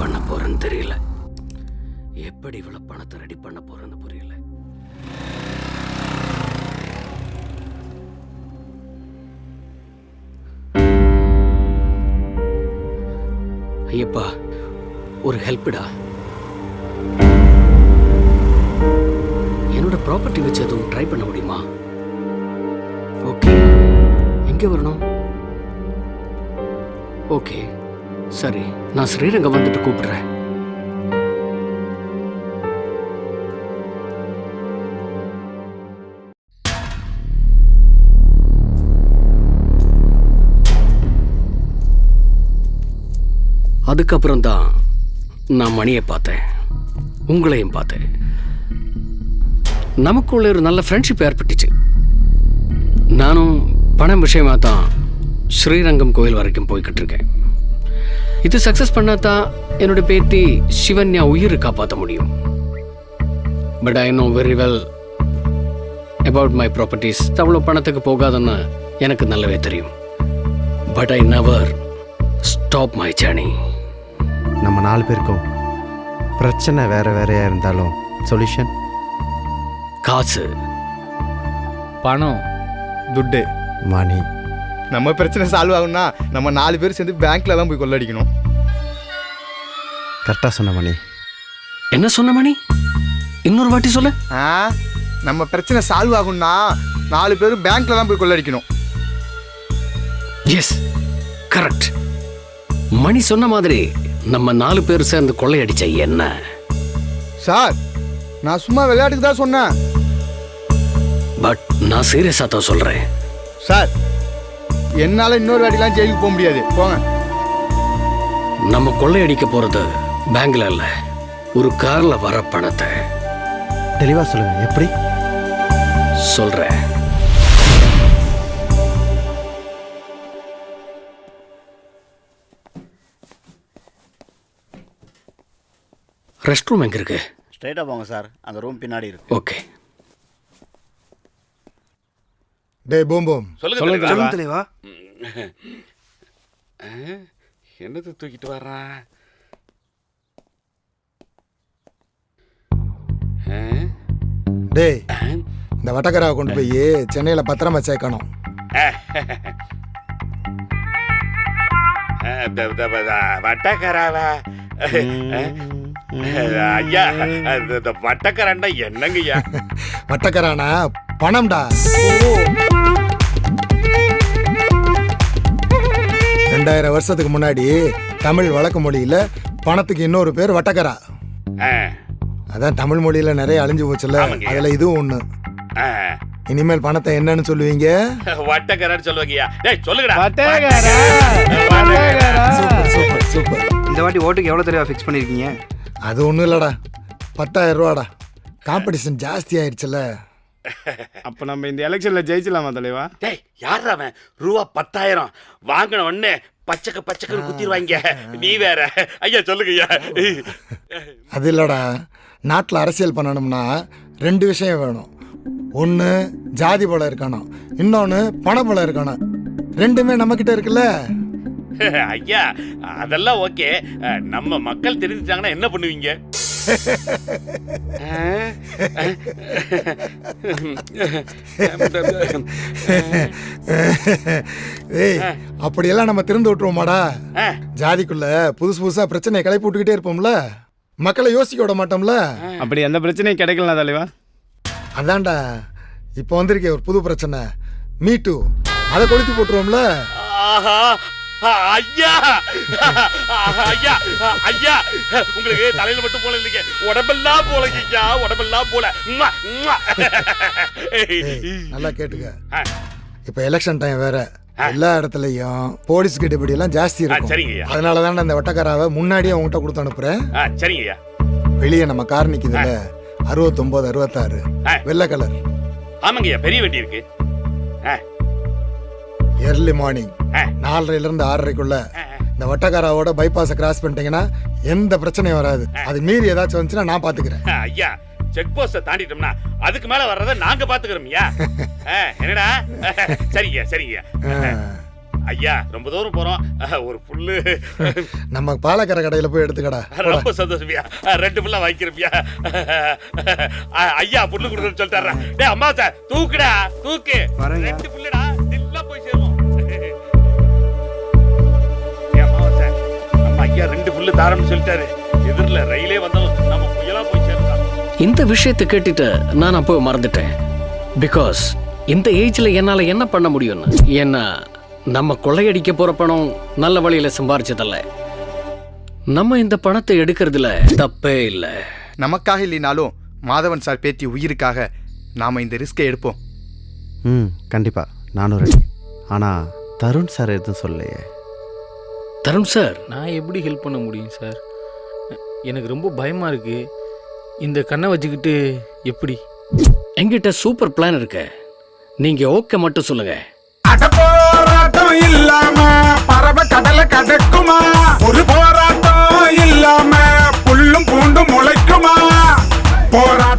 பண்ண போறேன்னு தெரியல. எப்படி இவ்வளவு பணத்தை ரெடி பண்ண போறேன்னு புரியல. ஐயப்பா ஒரு ஹெல்ப்டா என்னோட ப்ராப்பர்ட்டி வச்சு எதுவும் ட்ரை பண்ண முடியுமா? ஓகே எங்கே வரணும்? ஓகே சரி நான் ஸ்ரீரங்கம் வந்துட்டு கூப்பிடுறேன். அதுக்கப்புறம் தான் நான் மணியை பார்த்தேன். உங்களையும் பார்த்தேன். நமக்குள்ள ஒரு நல்ல ஃப்ரெண்ட்ஷிப் ஏற்பட்டுச்சு. நானும் பணம் விஷயமா தான் ஸ்ரீரங்கம் கோயில் வரைக்கும் போய்கிட்டு இருக்கேன். இது சக்ஸஸ் பண்ணாதான் என்னோட பேத்தி சிவன்யா உயிரை காப்பாற்ற முடியும். But I know very well about my properties அவ்வளோ பணத்துக்கு போகாதுன்னு எனக்கு நல்லாவே தெரியும். But I never stop my journey நம்ம நாலு பேருக்கும் பிரச்சனை வேற வேறையா இருந்தாலும் சொல்யூஷன் காசு. பணம் துட்டு. மணி நம்ம பிரச்சனை சால்வ் ஆகும்னா நம்ம நாலு பேர் சேர்ந்து பேங்க்ல தான் போய் கொள்ளடிக்கணும். கரெக்டாக சொன்ன மணி. என்ன சொன்ன மணி? இன்னொரு வாட்டி சொல்லு. ஆ? நம்ம பிரச்சனை சால்வ் ஆகும்னா நாலு பேரும் பேங்க்ல தான் போய் கொள்ளடிக்கணும். எஸ் கரெக்ட் மணி சொன்ன மாதிரி நம்ம நாலு பேர் சேர்ந்து கொள்ளையடிச்ச என்ன? சார் நான் சும்மா விளையாட்டுக்கு தான் சொன்னேன். பட் நான் சீரியஸா தான் சொல்றேன். சார் என்னால இன்னொரு வாட்டிலாம் ஜெயிலுக்கு போக முடியாது. போங்க. நம்ம கொள்ளையடிக்க போறது பேங்க்ல இல்ல. ஒரு கார்ல வர பணத்தை. தெளிவாக சொல்லுங்க எப்படி? சொல்றேன். ரெஸ்ட் ரூம் எங்க இருக்கு? ஸ்ட்ரைட்டாக போங்க சார். அந்த ரூம் பின்னாடி இருக்கு. ஓகே. டேய் பூம் பூம். சொல்லுங்க தெளிவா என்னது தூக்கிட்டு வர்றான் டேய் இந்த வட்டக்கராவை கொண்டு போய் சென்னையில் பத்திரமா சேர்க்கணும் வட்டக்கராவா. ஐயா இந்த வட்டக்கரண்டா என்னங்கய்யா? வட்டக்கரானா பணம்டா. ரெண்டாயிரம் வருஷத்துக்கு முன்னாடி தமிழ் வழக்கு மொழியில பணத்துக்கு இன்னொரு பேர் வட்டக்கரா. அதான் தமிழ் மொழியில நிறைய அழிஞ்சு போச்சுல்ல. அதுல இதுவும் ஒண்ணு. ஆ. இனிமேல் பணத்தை என்னன்னு சொல்லுவீங்க? வட்டக்கரன்னு சொல்லுவாங்கய்யா டேய் சொல்லுங்கடா. பட்டேகாரா சூப்பர் சூப்பர் சூப்பர். இந்த வாட்டி ஓட்டுக்கு எவ்வளோ தெளிவாக ஃபிக்ஸ் பண்ணியிருக்கீங்க அது ஒண்ணும் இல்லடா. பத்தாயிரம் ரூபாடா. காம்படிஷன் ஜாஸ்தி ஆயிடுச்சுல்ல. அப்போ நம்ம இந்த எலெக்ஷனில் ஜெயிச்சலாமா தலைவா? டேய் யார் அவன்? ரூபா பத்தாயிரம். வாங்கின உடனே பச்சக்க பச்சக்கன்னு குத்திடுவாங்க. நீ வேற. ஐயா சொல்லுங்கய்யா அது இல்லடா. நாட்டில் அரசியல் பண்ணணும்னா ரெண்டு விஷயம் வேணும். ஒன்று ஜாதி பலம் இருக்கணும். இன்னொன்று பணபலம் இருக்கணும். ரெண்டுமே நம்மக்கிட்ட இருக்குல்ல? ஐயா அதெல்லாம் ஓகே. நம்ம மக்கள் தெரிஞ்சுட்டாங்கன்னா என்ன பண்ணுவீங்க? ஏய் அப்படியெல்லாம் நம்ம திறந்து விட்டுருவோமாடா. ஜாதிக்குள்ள புதுசு புதுசாக பிரச்சனையை கிளப்பி விட்டுக்கிட்டே இருப்போம்ல. மக்களை யோசிக்க விட மாட்டோம்ல. அப்படி எந்த பிரச்சனையும் கிடைக்கலாம் தலைவா? அதான்டா இப்போ வந்திருக்கே ஒரு புது பிரச்சனை. மீ டூ அதை கொளுத்தி போட்டுருவோம்ல. ஆஹா ஐயா. ஐயா ஐயா. உங்களுக்கு தலையில மட்டும் போல இல்லைங்க. உடம்பெல்லாம் போலங்கய்யா உடம்பெல்லாம் போல. நல்லா கேட்டுக்க. இப்போ எலெக்ஷன் டைம் வேற. எல்லா இடத்துலயும் போலீஸ் கெடுபிடி எல்லாம் ஜாஸ்தி இருக்கும். சரிங்கய்யா. அதனால தான் இந்த வட்டக்காராவை முன்னாடியே உங்ககிட்ட கொடுத்து அனுப்புறேன். ஆ, சரிங்கய்யா. வெளியே நம்ம கார் நிக்குதுல்ல. அறுபத்தொன்பது அறுபத்தாறு. வெள்ளை கலர் ஆமாங்கய்யா பெரிய வண்டி இருக்கு. ஆ, எர்லி மார்னிங். நாலரைல இருந்து ஆறரைக்குள்ள இந்த வட்டக்காராவோட பைபாஸை கிராஸ் பண்ணிட்டீங்கன்னா எந்த பிரச்சனையும் வராது. அது மீறி ஏதாச்சும் வந்துச்சுன்னா நான் பாத்துக்கிறேன். ஐயா செக் போஸ்ட தாண்டிட்டோம்னா அதுக்கு மேல வர்றத நாங்க பாத்துக்கிறோம்யா ஆ, என்னடா? சரிங்கய்யா சரிங்கய்யா. ஆ. ஐயா ரொம்ப தூரம் போறோம். ஒரு புல்லு. நம்ம பாலக்கரை கடையில் போய் எடுத்துக்கடா. ரொம்ப சந்தோஷமியா ரெண்டு புல்லா வாங்கிக்கிறப்பியா ஐயா. புல்லு கொடுக்குறேன்னு சொல்லிட்டாரா டேய் அம்மா சார் தூக்குடா தூக்கு. ரெண்டு புல்லுடா புல்லு தாரம்னு சொல்லிட்டாரு. எதிரில் ரயிலே வந்தாலும் நம்ம புயலா போய் சேரலாம் இந்த விஷயத்தை கேட்டுட்டு நான் அப்போ மறந்துட்டேன். பிகாஸ் இந்த ஏஜ்ல என்னால என்ன பண்ண முடியும்னு? ஏன்னா நம்ம கொள்ளையடிக்க போற பணம் நல்ல வழியில சம்பாரிச்சதல்ல. நம்ம இந்த பணத்தை எடுக்கிறதுல தப்பே இல்லை. நமக்காக இல்லைனாலும் மாதவன் சார் பேத்தி உயிருக்காக நாம இந்த ரிஸ்கை எடுப்போம். ம் கண்டிப்பாக நானும் ரெடி ஆனால் தருண் சார் எதுவும் சொல்லலையே. தருண் சார் நான் எப்படி ஹெல்ப் பண்ண முடியும் சார்? எனக்கு ரொம்ப பயமாக இருக்குது இந்த கண்ணை வச்சுக்கிட்டு எப்படி? எங்கிட்ட சூப்பர் பிளான் இருக்க. நீங்கள் ஓகே மட்டும் சொல்லுங்கள் அட போராட்டம் இல்லாம பறவை கடலை கடக்குமா ஒரு போராட்டம் இல்லாம புல்லும் பூண்டும் முளைக்குமா? போரா